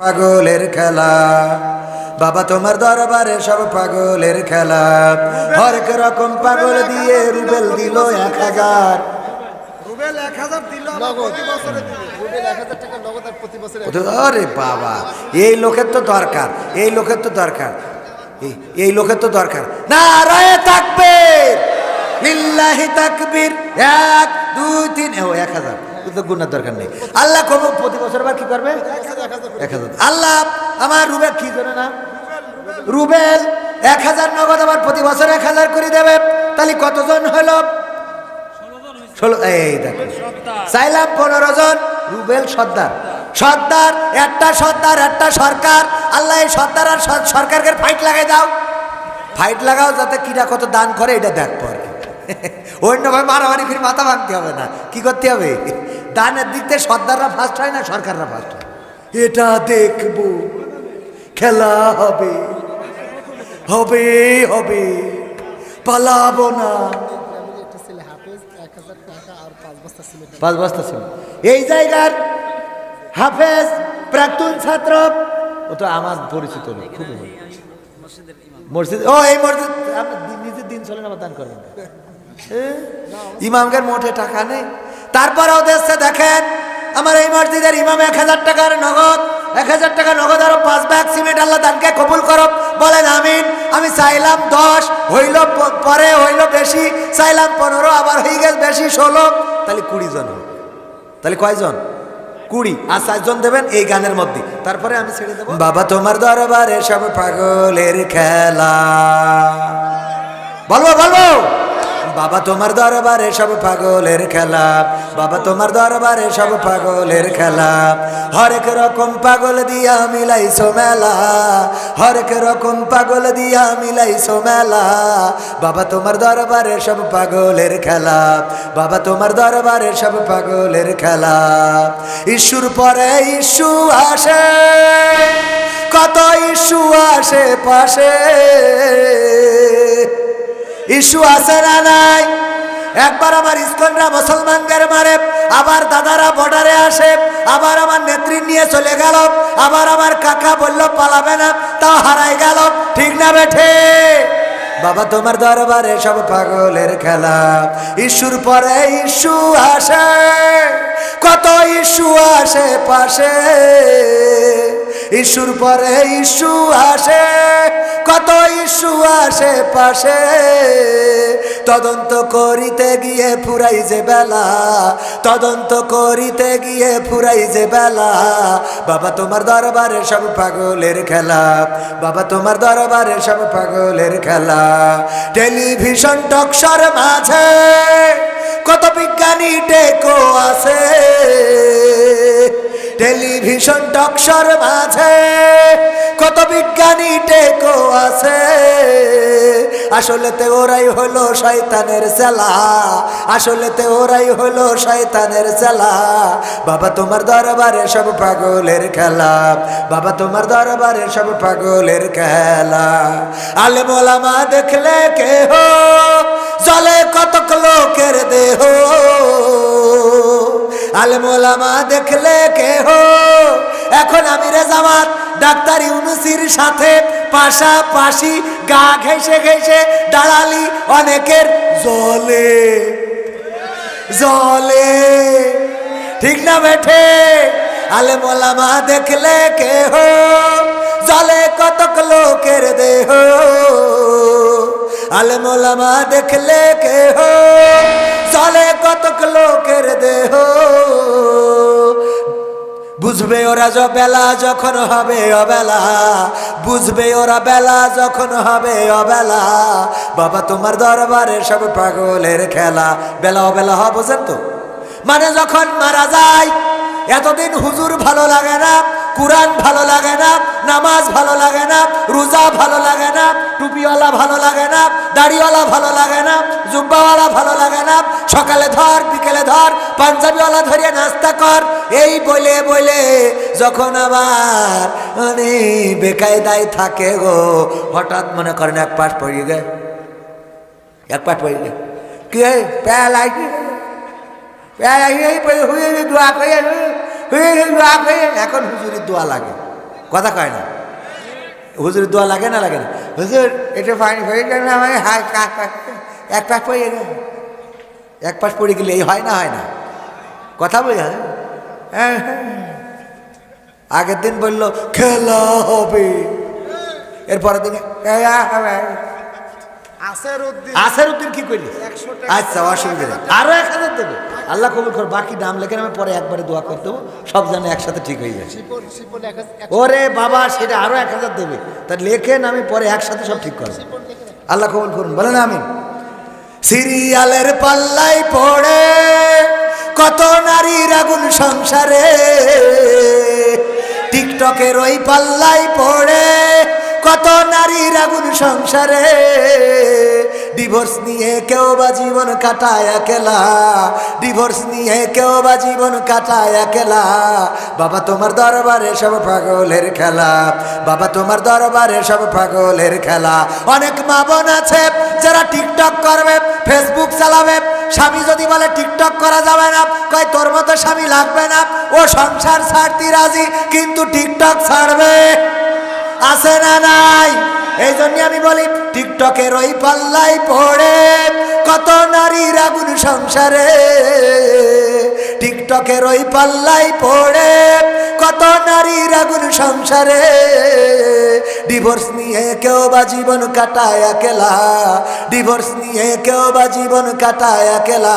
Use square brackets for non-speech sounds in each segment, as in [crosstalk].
পাগলের খেলা। বাবা তোমার দরবারে সব পাগলের খেলা। হরেক রকম পাগল দিয়ে রুবেল দিল এক হাজার। আর বাবা এই লোকের তো দরকার এই লোকের তো দরকার। এই- লোকের তো দরকার। না রায়ে থাকবে লিল্লাহি তাকবীর এক দুই তিন ও এক হাজার। গুণার দরকার নেই। আল্লাহ কবে প্রতি বছর আবার কি করবে? এক হাজার। আল্লাহ আমার রুবেল কি করে না? রুবেল এক হাজার নগদ আবার প্রতি বছর এক হাজার করে দেবে। তাহলে কতজন হলো? সর্দার। একটা সর্দার, একটা সরকার। আল্লাহ এই সর্দার আর সরকারকে ফাইট লাগাই দাও। ফাইট লাগাও যাতে দান করে, এটা [laughs] মারামারি ফির মাথা ভাঙতে হবে না। কি করতে হবে? দানের দিক থেকে সর্দাররা ফার্স্ট হয় না, সরকাররা ফার্স্ট হয়। এটা দেখব। খেলা হবে। হবে হবে। পালাবো না। পাঁচ বস্তা ছিল। এই জায়গার হাফেজ প্রাক্তন ছাত্র, ও তো আমার পরিচিত লোক খুব। মসজিদ ও, এই মসজিদ নিজের দিন চলেন, আবার দান করবেন। এ? ইমামদের মোটে টাকা নেই। তারপরে ওদেরকে দেখেন, আমার এই মসজিদের ইমাম এক হাজার টাকার নগদ, এক হাজার টাকা নগদ আরও পাঁচ ব্যাগ সিমেন্ট আল্লাহ দানকে কবুল করো বলেন আমিন, আমি চাইলাম দশ, হইল পরে হইল বেশি, চাইলাম পনেরো, আবার হয়ে গেল বেশি ষোলো, তাহলে কুড়ি জন হবে তাহলে কয়জন? কুড়ি। আর চারজন দেবেন এই গানের মধ্যে। তারপরে আমি ছেড়ে দেবো। বাবা, তোমার দরবারে সব পাগলের খেলা। বলব বলব। বাবা তোমার দরবারে সব পাগলের খেলা। বাবা তোমার দরবারে সব পাগলের খেলা। হরেক রকম পাগল দিয়া মিলাইছো মেলা। হরেক রকম পাগল দিয়া মিলাইছো মেলা। বাবা তোমার দরবারে সব পাগলের খেলা। বাবা তোমার দরবারে সব পাগলের খেলা। ইস্যুর পরে ইস্যু আসে, কত ইস্যু আসে পাশে। ইস্যু আছে না নাই? একবার আমার ইস্কনরা মুসলমানদের মারে, আবার দাদারা বর্ডারে আসে, আবার আমার নেত্রী নিয়ে চলে গেল, আবার আমার কাকা বলল, পালাবে না, তাও হারাই গেল। ঠিক না বেঠে? বাবা তোমার দরবারে সব পাগলের খেলা। ইস্যুর পরে ইস্যু আসে, কত ইস্যু আসে পাশে। ইস্যুর পরে ইস্যু আসে, কত ইস্যু আসে পাশে। তদন্ত করিতে গিয়ে ফুরাই যে বেলা, তদন্ত করিতে গিয়ে ফুরাই যে বেলা। বাবা তোমার দরবারে সব পাগলের খেলা, বাবা তোমার দরবারে সব পাগলের খেলা। টেলিভিশন টকশর মাঝে কত বিজ্ঞানী টেকো আছে টেলিভিশন টকশর মাঝে কত বিজ্ঞানী টেকো আছে। আসলেতে ওরাই হলো শয়তানের চেলা, আসলেতে ওরাই হলো শয়তানের চেলা। বাবা তোমার দরবারে সব পাগলের খেলা, বাবা তোমার দরবারে সব পাগলের খেলা। আলে মোলামা দেখলে কে হো জলে কতক লোকের দেহ। আলমোলামা দেখলে কে হো এখন আমি রেজামাত ডাক্তার ইউনুসির সাথে পাশাপাশি গা ঘেসে ঘেসে দাঁড়ালি অনেকের জলে। জলে। ঠিক না বেঠে? আলে মোলামা দেখলে কে হো জলে কতক লোকের দেহ? আলে মোলামা দেখলে কে হো জলে কতক লোকের দেহ। বুঝবে ওরা য বেলা যখন হবে অবেলা। বুঝবে ওরা বেলা যখন হবে অবেলা। বাবা, তোমার দরবারে সব পাগলের খেলা। বেলা অবেলা হওয়া বোঝেন তো? মানে যখন মারা যায়, এতদিন হুজুর ভালো লাগে না কোরআন ভালো লাগে না, নামাজ ভালো লাগে না, রোজা ভালো লাগে না, টুপিওয়ালা ভালো লাগে না, দাড়িওয়ালা ভালো লাগে না, জুব্বাওয়ালা ভালো লাগে না, সকালে ধর, বিকেলে ধর, পাঞ্জাবিওয়ালা ধরিয়ে নাস্তা কর। এই বলে বলে যখন আবার মানে বেকায়দায় থাকে গো, হঠাৎ মনে করেন এক পাশ পড়িয়ে গে এক পাশ পড়িয়ে গে কি প্যাল আইকি প্যাল হুয়ে দোয়া করে হুয়ে এখন হুজুরি দোয়া লাগে। কথা কয় না? হুজুর দোয়া লাগে না লাগে না? হুজুর এটা পানি হয়ে যায় না আমার হাই এক পাশ পড়ে গেল। এক পাশ পড়ে গেলে এই হয় না হয় না? কথা বলি হ্যাঁ? হ্যাঁ, হ্যাঁ। আগের দিন বলল খেলা হবে। এরপরের দিনে হবে আসের উদ্দিন কি করলি আচ্ছা অসুবিধা আরও এক হাজার দেবে। আল্লাহ কবুল কর বাকি নাম লেখেন আমি পরে একবারে দোয়া করে দেবো। সব যেন একসাথে ঠিক হয়ে ওরে বাবা সেটা আরও এক হাজার দেবে। তা লেখেন আমি পরে একসাথে সব ঠিক করব। আল্লাহ কবুল করুন বলেন আমি সিরিয়ালের পাল্লাই পড়ে কত নারীর আগুন সংসারে। টিকটকের ওই পাল্লাই পড়ে কত নারীর আগুন সংসারে? ডিভোর্স নিয়ে কেউ বা জীবন কাটায় একেলা। ডিভোর্স নিয়ে কেউ বা জীবন কাটায় একেলা। বাবা, তোমার দরবারে সব পাগলের খেলা। বাবা, তোমার দরবারে সব পাগলের খেলা। অনেক মা বোন আছে যারা টিকটক করবে ফেসবুক চালাবে। স্বামী যদি বলে, টিকটক করা যাবে না। কয়, তোর মতো স্বামী লাগবে না। ও সংসার ছাড়তে রাজি, কিন্তু টিকটক ছাড়বে। আছে না নাই? এই জন্য আমি বলি, টিকটকের ওই পাল্লাই পড়ে কত নারীর আগুন সংসারে। টিকটকের ওই পাল্লাই পড়ে কত নারীর আগুন সংসারে? ডিভোর্স নিয়ে কেউ বা জীবন কাটায় একেলা। ডিভোর্স নিয়ে কেউ বা জীবন কাটায় একেলা।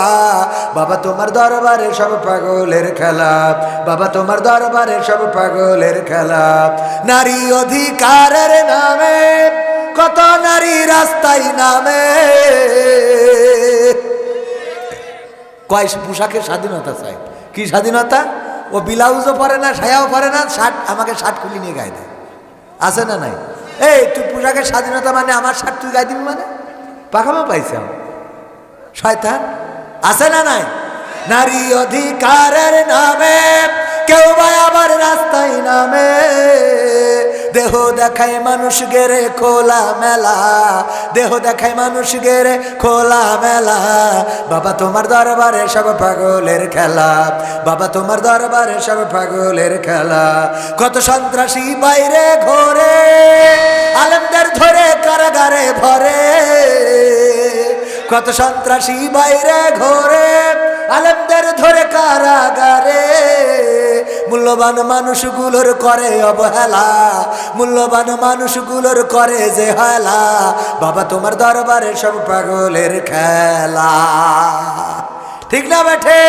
বাবা, তোমার দরবারে সব পাগলের খেলা। বাবা, তোমার দরবারে সব পাগলের খেলা। নারী অধিকারের নামে, কত নারী রাস্তায় নামে। কয় পোশাকের স্বাধীনতা চাই। কি স্বাধীনতা? ও ব্লাউজও পরে না, সায়াও পরে না, শার্ট আমাকে শার্ট খুলি নিয়ে গায়ে দেয়। আছে না নাই? এই, তুই পোশাকের স্বাধীনতা মানে আমার শার্ট তুই গায়ে দিবি মানে? পাখামো পাইছে আমার। শয়তান, আছে না নাই? নারী অধিকারের নামে মানুষ গেরে খোলা মেলা দেহ দেখায় মানুষ গেরে খোলা মেলা বাবা তোমার দরবারে সব পাগলের খেলা। বাবা তোমার দরবারে সব পাগলের খেলা। কত সন্ত্রাসী বাইরে ঘোরে, আলেমদের ধরে কারাগারে ভরে। কত সন্ত্রাসী বাইরে ঘোরে, আলেমদের ধরে কারাগারে মূল্যবান মানুষগুলোর করে অবহেলা, মূল্যবান মানুষগুলোর করে যে হেলা। বাবা, তোমার দরবারে সব পাগলের খেলা। ঠিক না বেঠে